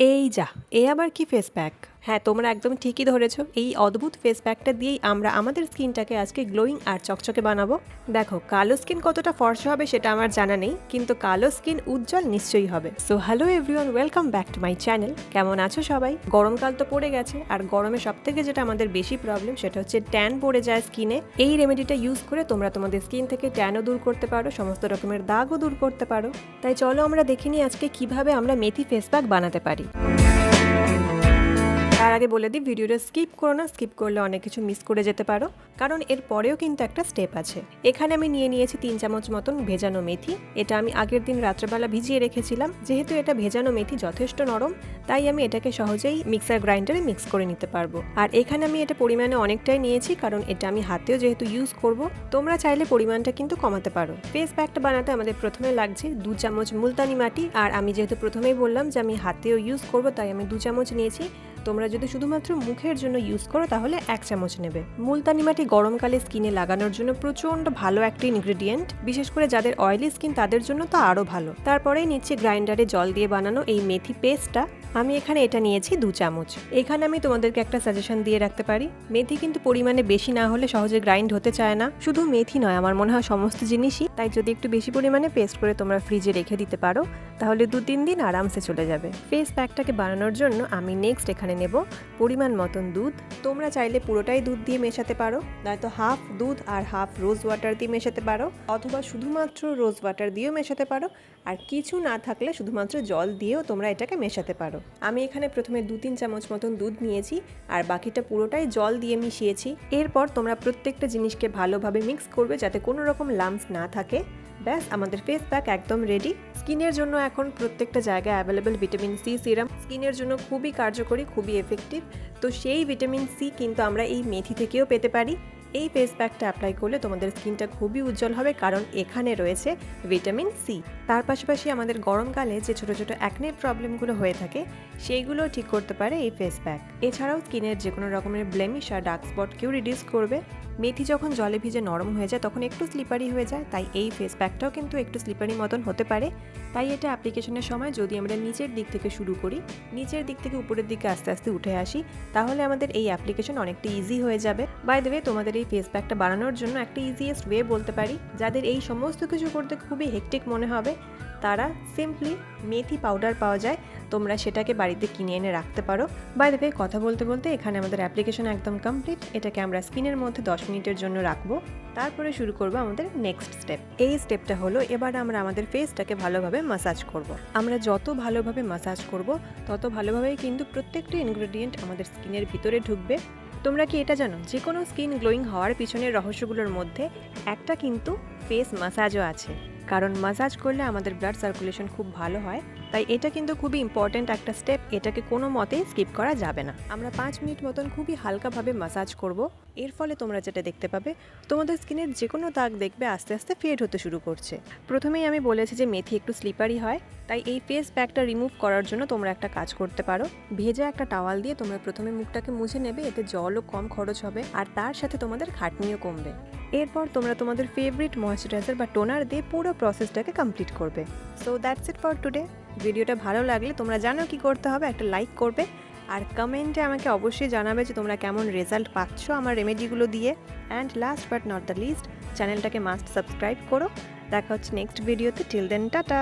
এই যা এ আবার কি ফেস প্যাক হ্যাঁ তোমরা একদম ঠিকই ধরেছো। এই অদ্ভুত ফেস প্যাকটা দিয়েই আমরা আমাদের স্কিনটাকে আজকে গ্লোয়িং আর চকচকে বানাবো। দেখো, কালো স্কিন কতটা ফর্সা হবে সেটা আমার জানা নেই, কিন্তু কালো স্কিন উজ্জ্বল নিশ্চয়ই হবে। So hello everyone welcome back to my channel কেমন আছো সবাই? গরমকাল তো পড়ে গেছে, আর গরমে সব থেকে যেটা আমাদের বেশি প্রবলেম সেটা হচ্ছে ট্যান পড়ে যায় স্কিনে এই রেমেডিটা ইউজ করে তোমরা তোমাদের স্কিন থেকে ট্যানও দূর করতে পারো, সমস্ত রকমের দাগও দূর করতে পারো। তাই চলো আমরা দেখে নিই আজকে কীভাবে আমরা মেথি ফেস প্যাক বানাতে পারি। তার আগে বলে দিই, ভিডিওটা স্কিপ করো না স্কিপ করলে অনেক কিছু মিস করে যেতে পারো। কারণ এর পরেও কিন্তু একটা স্টেপ আছে। এখানে আমি নিয়ে নিয়েছি তিন চামচ মতন ভেজানো মেথি। এটা আমি আগের দিন রাত্রেবেলা ভিজিয়ে রেখেছিলাম। যেহেতু এটা ভেজানো মেথি যথেষ্ট নরম, তাই আমি এটাকে সহজেই মিক্সার গ্রাইন্ডারে মিক্স করে নিতে পারব। আর এখানে আমি এটা পরিমাণে অনেকটাই নিয়েছি, কারণ এটা আমি হাতেও যেহেতু ইউজ করব, তোমরা চাইলে পরিমাণটা কিন্তু কমাতে পারো। ফেস প্যাকটা বানাতে আমাদের প্রথমে লাগছে দু চামচ মুলতানি মাটি। আর আমি যেহেতু প্রথমেই বললাম যে আমি হাতেও ইউজ করব, তাই আমি দু চামচ নিয়েছি তোমরা যদি শুধুমাত্র মুখের জন্য ইউজ করো, তাহলে এক চামচ নেবে। মুলতানি মাটি গরমকালে স্কিনে লাগানোর জন্য প্রচণ্ড ভালো একটি ইনগ্রেডিয়েন্ট বিশেষ করে যাদের অয়েলি স্কিন তাদের জন্য তো আরও ভালো। তারপরেই নিচ্ছে গ্রাইন্ডারে জল দিয়ে বানানো এই মেথি পেস্টটা আমি এখানে এটা নিয়েছি দু চামচ। এখানে আমি তোমাদেরকে একটা সাজেশন দিয়ে রাখতে পারি। মেথি কিন্তু পরিমাণে বেশি না হলে সহজে গ্রাইন্ড হতে চায় না। শুধু মেথি নয়, আমার মনে হয় সমস্ত জিনিসই। তাই যদি একটু বেশি পরিমাণে পেস্ট করে তোমরা ফ্রিজে রেখে দিতে পারো, তাহলে দু তিন দিন আরামসে চলে যাবে। ফেস প্যাকটাকে বানানোর জন্য আমি নেক্সট এখানে নেব পরিমাণ মতন দুধ। তোমরা চাইলে পুরোটাই দুধ দিয়ে মেশাতে পারো, নয়তো হাফ দুধ আর হাফ রোজ ওয়াটার দিয়ে মেশাতে পারো, অথবা শুধুমাত্র রোজ ওয়াটার দিয়েও মেশাতে পারো। আর কিছু না থাকলে শুধুমাত্র জল দিয়েও তোমরা এটাকে মেশাতে পারো। আমি এখানে প্রথমে দু তিন চামচ মতন দুধ নিয়েছি আর বাকিটা পুরোটাই জল দিয়ে মিশিয়েছি। এরপর তোমরা প্রত্যেকটা জিনিসকে ভালোভাবে মিক্স করবে যাতে কোনো রকম লামস না থাকে। ব্যাস, আমাদের ফেস প্যাক একদম রেডি স্কিনের জন্য এখন প্রত্যেকটা জায়গায় অ্যাভেলেবেল ভিটামিন সি সিরাম স্কিনের জন্য খুবই কার্যকরী, খুবই এফেক্টিভ তো সেই ভিটামিন সি কিন্তু আমরা এই মেথি থেকেও পেতে পারি। এই ফেস প্যাকটা অ্যাপ্লাই করলে তোমাদের স্কিনটা খুবই উজ্জ্বল হবে, কারণ এখানে রয়েছে ভিটামিন সি তার পাশাপাশি আমাদের গরমকালে যে ছোটো ছোটো অ্যাকনের প্রবলেমগুলো হয়ে থাকে, সেইগুলো ঠিক করতে পারে এই ফেস প্যাক এছাড়াও স্কিনের যে কোনো রকমের ব্লেমিশ আর ডার্ক স্পটকেও রিডিউস করবে। মেথি যখন জলে ভিজে নরম হয়ে যায়, তখন একটু স্লিপারি হয়ে যায়, তাই এই ফেস প্যাকটাও কিন্তু একটু স্লিপারি মতন হতে পারে। তাই এটা অ্যাপ্লিকেশনের সময় যদি আমরা নিচের দিক থেকে শুরু করি, নিচের দিক থেকে উপরের দিকে আস্তে আস্তে উঠে আসি, তাহলে আমাদের এই অ্যাপ্লিকেশন অনেকটা ইজি হয়ে যাবে। বাই দেবে তোমাদের এই ফেস প্যাকটা বানানোর জন্য একটা ইজিয়েস্ট ওয়ে বলতে পারি, যাদের এই সমস্ত কিছু করতে খুবই হেকটিক মনে হবে। তারা সিম্পলি মেথি পাউডার পাওয়া যায়। তোমরা সেটাকে বাড়িতে কিনে এনে রাখতে পারো। বাই দেবে কথা বলতে বলতে এখানে আমাদের অ্যাপ্লিকেশন একদম কমপ্লিট এটাকে আমরা স্কিনের মধ্যে দশ মিনিটের জন্য রাখব। তারপরে শুরু করব আমাদের নেক্সট স্টেপ এই স্টেপটা হলো এবার আমরা আমাদের ফেসটাকে ভালোভাবে মাসাজ করব। আমরা যত ভালোভাবে মাসাজ করব, তত ভালোভাবেই কিন্তু প্রত্যেকটা ইনগ্রেডিয়েন্ট আমাদের স্কিনের ভিতরে ঢুকবে। তোমরা কি এটা জানো? যে কোনো স্কিন গ্লোয়িং হওয়ার পিছনের রহস্যগুলোর মধ্যে একটা কিন্তু ফেস মাসাজও আছে। কারণ মাসাজ করলে আমাদের ব্লাড সার্কুলেশন খুব ভালো হয়, তাই এটা কিন্তু খুবই ইম্পর্ট্যান্ট একটা স্টেপ এটাকে কোনো মতেই স্কিপ করা যাবে না। আমরা পাঁচ মিনিট মতন খুবই হালকাভাবে মাসাজ করব, এর ফলে তোমরা যেটা দেখতে পাবে, তোমাদের স্কিনের যে কোনো দাগ দেখবে আস্তে আস্তে ফেড হতে শুরু করছে। প্রথমেই আমি বলেছি যে মেথি একটু স্লিপারি হয়, তাই এই ফেস প্যাকটা রিমুভ করার জন্য তোমরা একটা কাজ করতে পারো। ভেজা একটা টাওয়াল দিয়ে তোমরা প্রথমে মুখটাকে মুছে নেবে, এতে জলও কম খরচ হবে, আর তার সাথে তোমাদের খাটনিও কমবে। এরপর তোমরা তোমাদের ফেভারিট ময়শ্চারাইজার বা টোনার দিয়ে পুরো প্রসেসটাকে কমপ্লিট করবে। So that's it for today ভিডিওটা ভালো লাগলে তোমরা জানো কি করতে হবে, একটা লাইক করবে। আর কমেন্টে আমাকে অবশ্যই জানাবে যে তোমরা কেমন রেজাল্ট পাচ্ছ আমার রেমেডিগুলো দিয়ে। And last but not the least চ্যানেলটাকে মাস্ট সাবস্ক্রাইব করো। দেখা হচ্ছে নেক্সট ভিডিওতে টিল দেন টাটা